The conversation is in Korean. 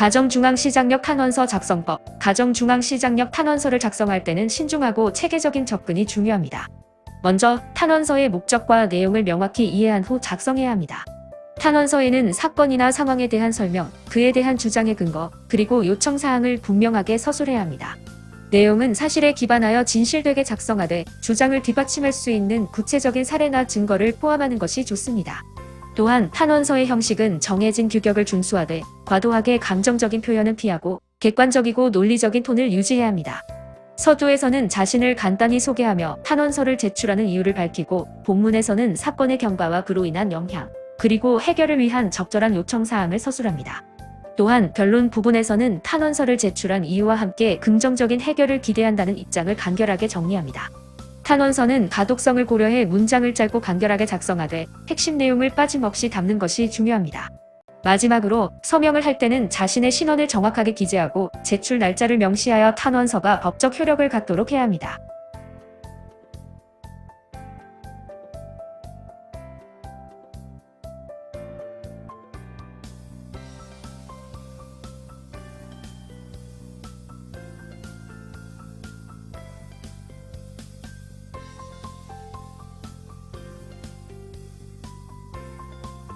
가정중앙시장력 탄원서 작성법 가정중앙시장력 탄원서를 작성할 때는 신중하고 체계적인 접근이 중요합니다. 먼저 탄원서의 목적과 내용을 명확히 이해한 후 작성해야 합니다. 탄원서에는 사건이나 상황에 대한 설명, 그에 대한 주장의 근거, 그리고 요청 사항을 분명하게 서술해야 합니다. 내용은 사실에 기반하여 진실되게 작성하되 주장을 뒷받침할 수 있는 구체적인 사례나 증거를 포함하는 것이 좋습니다. 또한 탄원서의 형식은 정해진 규격을 준수하되 과도하게 감정적인 표현은 피하고 객관적이고 논리적인 톤을 유지해야 합니다. 서두에서는 자신을 간단히 소개하며 탄원서를 제출하는 이유를 밝히고 본문에서는 사건의 경과와 그로 인한 영향, 그리고 해결을 위한 적절한 요청 사항을 서술합니다. 또한 결론 부분에서는 탄원서를 제출한 이유와 함께 긍정적인 해결을 기대한다는 입장을 간결하게 정리합니다. 탄원서는 가독성을 고려해 문장을 짧고 간결하게 작성하되 핵심 내용을 빠짐없이 담는 것이 중요합니다. 마지막으로 서명을 할 때는 자신의 신원을 정확하게 기재하고 제출 날짜를 명시하여 탄원서가 법적 효력을 갖도록 해야 합니다.